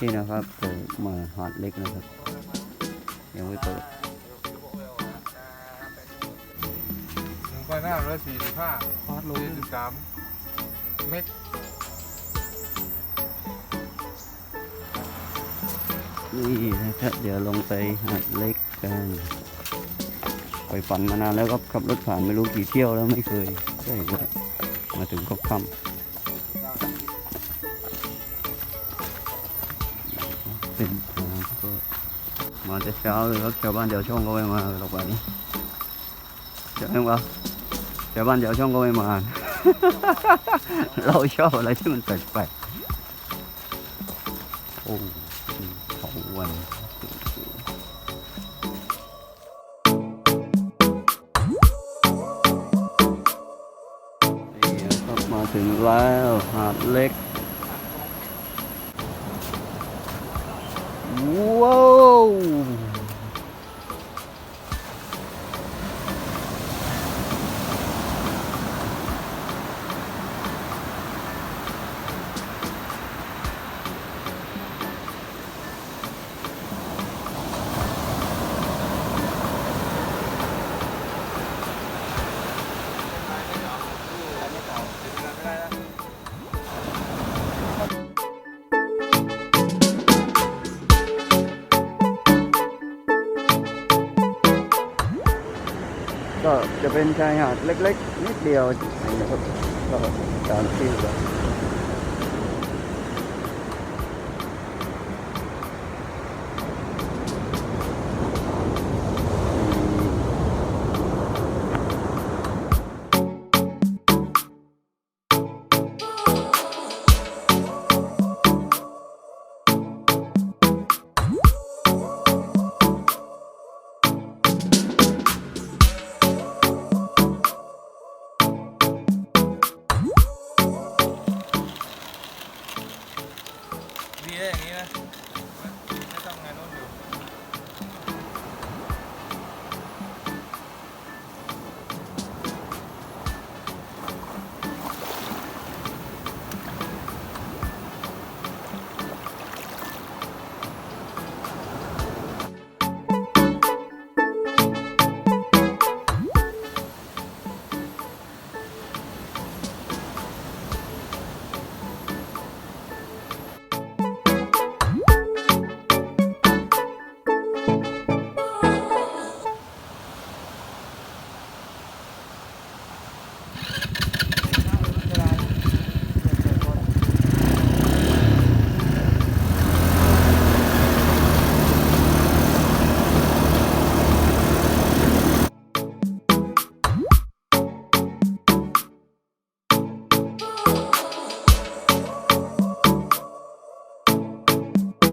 นี่นะครับเปิดมาหาดเล็กนะครับ ยังไม่เปิดลงไปหน้าร้อยสี่สิบห้าคอร์สลงสี่สิบสามเมตรนี่นะครับเดี๋ยวลงไปหาดเล็กกันไปฝันมานานแล้วครับขับรถผ่านไม่รู้กี่เที่ยวแล้วไม่เคยได้เลยมาถึงก็ค่ำ เป็นก็มาแต่เช้าเลยครับชาวบ้านเดี๋ยวช่องก็ไม่มาหรอกวันนี้ใช่ไหมวะชาวบ้านเดี๋ยวช่องก็ไม่มา เราชอบอะไรที่มันแปลกๆโอ้สองวันนี่นะครับมาถึงแล้วหาดเล็ก ว้ ก็จะเป็นชายหาดเล็ก ๆ นิดเดียวนะครับก็ตามที่เรา